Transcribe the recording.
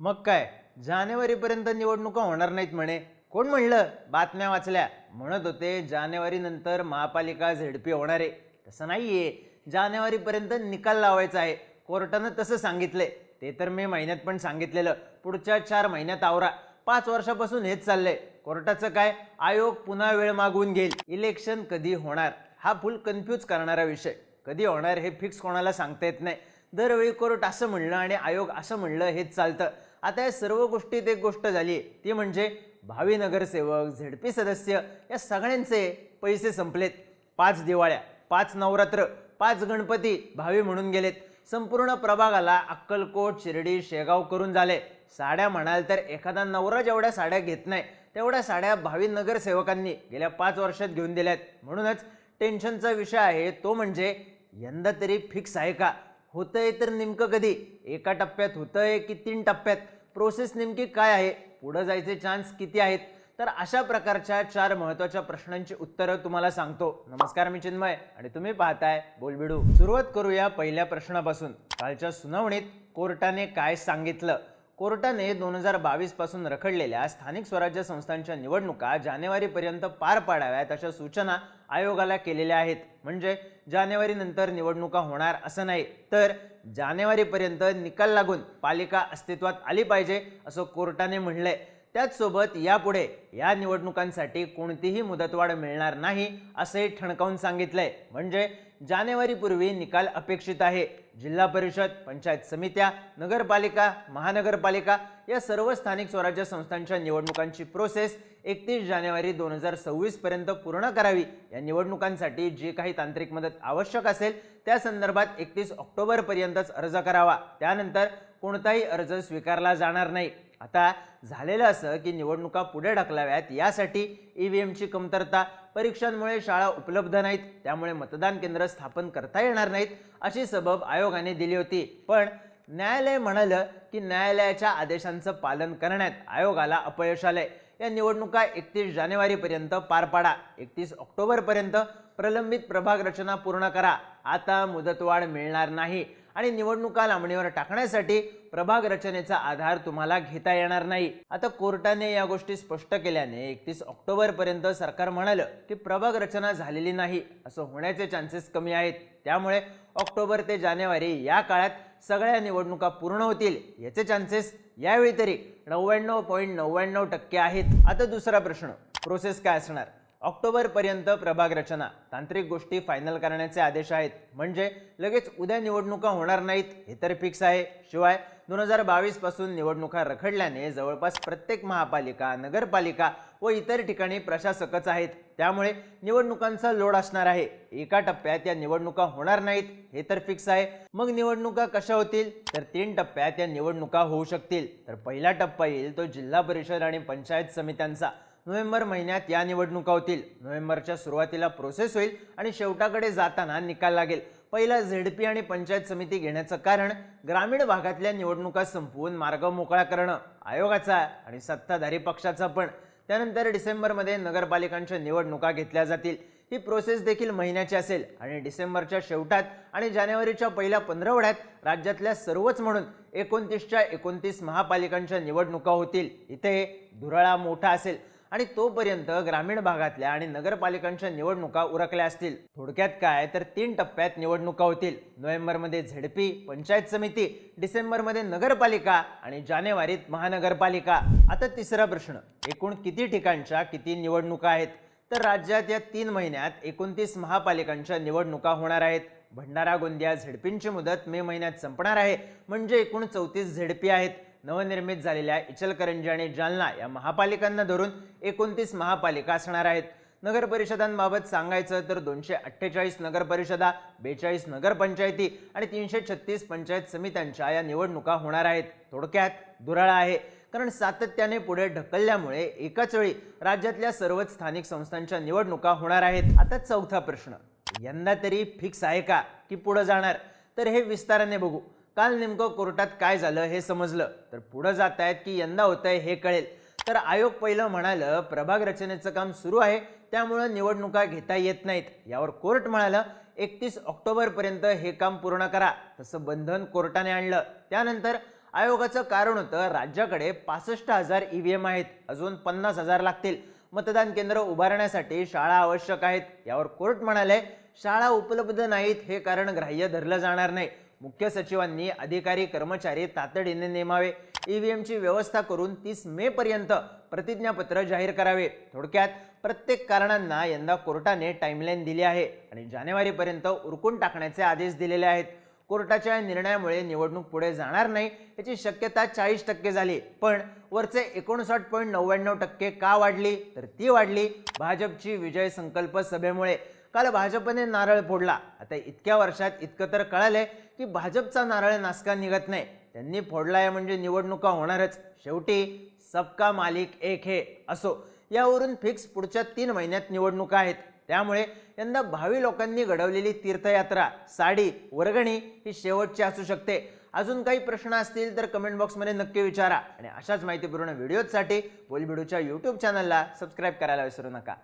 मग काय जानेवारीपर्यंत निवडणुका होणार नाहीत म्हणे. कोण म्हणलं? बातम्या वाचल्या. म्हणत होते जानेवारीनंतर महापालिका झेडपी होणार. आहे तसं नाहीये. जानेवारीपर्यंत निकाल लावायचा आहे. कोर्टानं तसं सांगितलंय. ते तर मे महिन्यात पण सांगितलेलं. पुढच्या चार महिन्यात आवरा. पाच वर्षापासून हेच चाललंय. कोर्टाचं काय? आयोग पुन्हा वेळ मागवून घेईल. इलेक्शन कधी होणार? हा फुल कन्फ्यूज करणारा विषय. कधी होणार हे फिक्स कोणाला सांगता येत नाही. दरवेळी कोर्ट असं म्हणलं आणि आयोग असं म्हणलं हेच चालतं. आता या सर्व गोष्टीत एक गोष्ट झाली. ती म्हणजे भावी नगरसेवक झेडपी सदस्य या सगळ्यांचे पैसे संपलेत. पाच दिवाळ्या पाच नवरात्र पाच गणपती भावी म्हणून गेलेत. संपूर्ण प्रभागाला अक्कलकोट शिर्डी शेगाव करून झाले. साड्या म्हणाल तर एखादा नवरा जेवढ्या साड्या घेत नाही तेवढ्या साड्या भावी नगरसेवकांनी गेल्या पाच वर्षात घेऊन दिल्यात. म्हणूनच टेन्शनचा विषय आहे तो म्हणजे यंदा तरी फिक्स आहे का? होतंय तर नेमकं कधी? एका टप्प्यात होतंय की तीन टप्प्यात? प्रोसेस नेमकी काय आहे? पुढं जायचे चान्स किती आहेत? तर अशा प्रकारच्या चार महत्त्वाच्या प्रश्नांची उत्तरं तुम्हाला सांगतो. नमस्कार मी चिन्मय आणि तुम्ही पाहताय बोलबिडू. सुरुवात करूया पहिल्या प्रश्नापासून. कालच्या सुनावणीत कोर्टाने काय सांगितलं? कोर्टाने दोन हजार बावीसपासून रखडलेल्या स्थानिक स्वराज्य संस्थांच्या निवडणुका जानेवारीपर्यंत पार पाडाव्यात अशा सूचना आयोगाला केलेल्या आहेत. म्हणजे जानेवारीनंतर निवडणुका होणार असं नाही तर जानेवारीपर्यंत निकाल लागून पालिका अस्तित्वात आली पाहिजे असं कोर्टाने म्हणलंय. त्याचसोबत यापुढे या निवडणुकांसाठी कोणतीही मुदतवाढ मिळणार नाही असे ठणकावून सांगितलंय. म्हणजे जानेवारीपूर्वी निकाल अपेक्षित आहे. जिल्हा परिषद पंचायत समित्या नगरपालिका महानगरपालिका या सर्व स्थानिक स्वराज्य संस्थांच्या निवडणुकांची प्रोसेस एकतीस जानेवारी दोन हजार सव्वीसपर्यंत पूर्ण करावी. या निवडणुकांसाठी जी काही तांत्रिक मदत आवश्यक असेल त्या संदर्भात एकतीस ऑक्टोबरपर्यंतच अर्ज करावा. त्यानंतर कोणताही अर्ज स्वीकारला जाणार नाही. आता झालेलं असं की निवडणुका पुढे ढकलाव्यात यासाठी ई व्ही एमची कमतरता परीक्षांमुळे शाळा उपलब्ध नाहीत त्यामुळे मतदान केंद्र स्थापन करता येणार नाहीत अशी सबब आयोगाने दिली होती. पण न्यायालय म्हणालं की न्यायालयाच्या आदेशांचं पालन करण्यात आयोगाला अपयश आलंय. या निवडणुका एकतीस जानेवारीपर्यंत पार पाडा. एकतीस ऑक्टोबरपर्यंत प्रलंबित प्रभाग रचना पूर्ण करा. आता मुदतवाढ मिळणार नाही. आणि निवडणुका लांबणीवर टाकण्यासाठी प्रभाग रचनेचा आधार तुम्हाला घेता येणार नाही. आता कोर्टाने या गोष्टी स्पष्ट केल्याने एकतीस ऑक्टोबर पर्यंत सरकार म्हणालं की प्रभाग रचना झालेली नाही असं होण्याचे चान्सेस कमी आहेत. त्यामुळे ऑक्टोबर ते जानेवारी या काळात सगळ्या निवडणुका पूर्ण होतील याचे चान्सेस यावेळी तरी नव्याण्णव पॉईंट नव्याण्णव टक्के आहेत. आता दुसरा प्रश्न प्रोसेस काय असणार? ऑक्टोबरपर्यंत प्रभाग रचना. तांत्रिक गोष्टी फायनल करण्याचे आदेश आहेत. म्हणजे लगेच उद्या निवडणुका होणार नाहीत हे तर फिक्स आहे. शिवाय दोन हजार बावीसपासून निवडणुका रखडल्याने जवळपास प्रत्येक महापालिका नगरपालिका व इतर ठिकाणी प्रशासकच आहेत. त्यामुळे निवडणुकांचा लोड असणार आहे. एका टप्प्यात या निवडणुका होणार नाहीत हे तर फिक्स आहे. मग निवडणुका कशा होतील? तर तीन टप्प्यात या निवडणुका होऊ शकतील. तर पहिला टप्पा येईल तो जिल्हा परिषद आणि पंचायत समित्यांचा. नोव्हेंबर महिन्यात या निवडणुका होतील. नोव्हेंबरच्या सुरुवातीला प्रोसेस होईल आणि शेवटाकडे जाताना निकाल लागेल. पहिला झेडपी आणि पंचायत समिती घेण्याचं कारण ग्रामीण भागातल्या निवडणुका संपवून मार्ग मोकळा करणं आयोगाचा आणि सत्ताधारी पक्षाचा पण. त्यानंतर डिसेंबरमध्ये नगरपालिकांच्या निवडणुका घेतल्या जातील. ही प्रोसेस देखील महिन्याची असेल आणि डिसेंबरच्या शेवटात आणि जानेवारीच्या पहिल्या पंधरवड्यात राज्यातल्या सर्वच म्हणून एकोणतीसच्या एकोणतीस महापालिकांच्या निवडणुका होतील. इथे धुराळा मोठा असेल. आणि तोपर्यंत ग्रामीण भागातल्या आणि नगरपालिकांच्या निवडणुका उरकल्या असतील. थोडक्यात काय तर तीन टप्प्यात निवडणुका होतील. नोव्हेंबरमध्ये झेडपी पंचायत समिती डिसेंबरमध्ये नगरपालिका आणि जानेवारीत महानगरपालिका. आता तिसरा प्रश्न एकूण किती ठिकाणच्या किती निवडणुका आहेत? तर राज्यात या तीन महिन्यात एकोणतीस महापालिकांच्या निवडणुका होणार आहेत. भंडारा गोंदिया झेडपींची मुदत मे महिन्यात संपणार आहे. म्हणजे एकूण चौतीस झेडपी आहेत. नवनिर्मित झालेल्या इचलकरंजी आणि जालना या महापालिकांना धरून एकोणतीस महापालिका असणार आहेत. नगर परिषदांबाबत सांगायचं तर दोनशे अठ्ठेचाळीस नगरपरिषदा बेचाळीस नगरपंचायती आणि तीनशे छत्तीस पंचायत समित्यांच्या या निवडणुका होणार आहेत. थोडक्यात दुराळा आहे. कारण सातत्याने पुढे ढकलल्यामुळे एकाच वेळी राज्यातल्या सर्वच स्थानिक संस्थांच्या निवडणुका होणार आहेत. आता चौथा प्रश्न यंदा तरी फिक्स आहे का की पुढे जाणार? तर हे विस्ताराने बघू. काल नेमकं कोर्टात काय झालं हे समजलं. तर पुढं जात आहेत की यंदा होत आहे हे कळेल. तर आयोग पहिलं म्हणालं प्रभाग रचनेचं काम सुरू आहे त्यामुळं निवडणुका घेता येत नाहीत. यावर कोर्ट म्हणालं एकतीस ऑक्टोबरपर्यंत हे काम पूर्ण करा. तसं बंधन कोर्टाने आणलं. त्यानंतर आयोगाचं कारण होतं राज्याकडे पासष्ट हजार ई व्ही एम आहेत. अजून पन्नास हजार लागतील. मतदान केंद्र उभारण्यासाठी शाळा आवश्यक आहेत. यावर कोर्ट म्हणाले शाळा उपलब्ध नाहीत हे कारण ग्राह्य धरलं जाणार नाही. मुख्य सचिवांनी अधिकारी कर्मचारी तातडीने नेमावे. ईव्हीएमची व्यवस्था करून तीस मे पर्यंत प्रतिज्ञापत्र जाहीर करावे. थोडक्यात प्रत्येक कारणांना यंदा कोर्टाने टाईमलाईन दिली आहे आणि जानेवारीपर्यंत उरकून टाकण्याचे आदेश दिलेले आहेत. कोर्टाच्या या निर्णयामुळे निवडणूक पुढे जाणार नाही याची शक्यता चाळीस टक्के झाली. पण वरचे एकोणसाठ पॉईंट नव्याण्णव टक्के का वाढली? तर ती वाढली भाजपची विजय संकल्प सभेमुळे. काल भाजपने नारळ फोडला. आता इतक्या वर्षात इतकं तर कळालंय की भाजपचा नारळ नासका निघत नाही. त्यांनी फोडलाय म्हणजे निवडणुका होणारच. शेवटी सबका मालिक एक हे असो. यावरून फिक्स पुढच्या तीन महिन्यात निवडणुका आहेत. त्यामुळे यंदा भावी लोकांनी घडवलेली तीर्थयात्रा साडी वर्गणी ही शेवटची असू शकते. अजून काही प्रश्न असतील तर कमेंट बॉक्समध्ये नक्की विचारा. आणि अशाच माहितीपूर्ण व्हिडिओजसाठी बोलबिडूच्या यूट्यूब चॅनलला सबस्क्राईब करायला विसरू नका.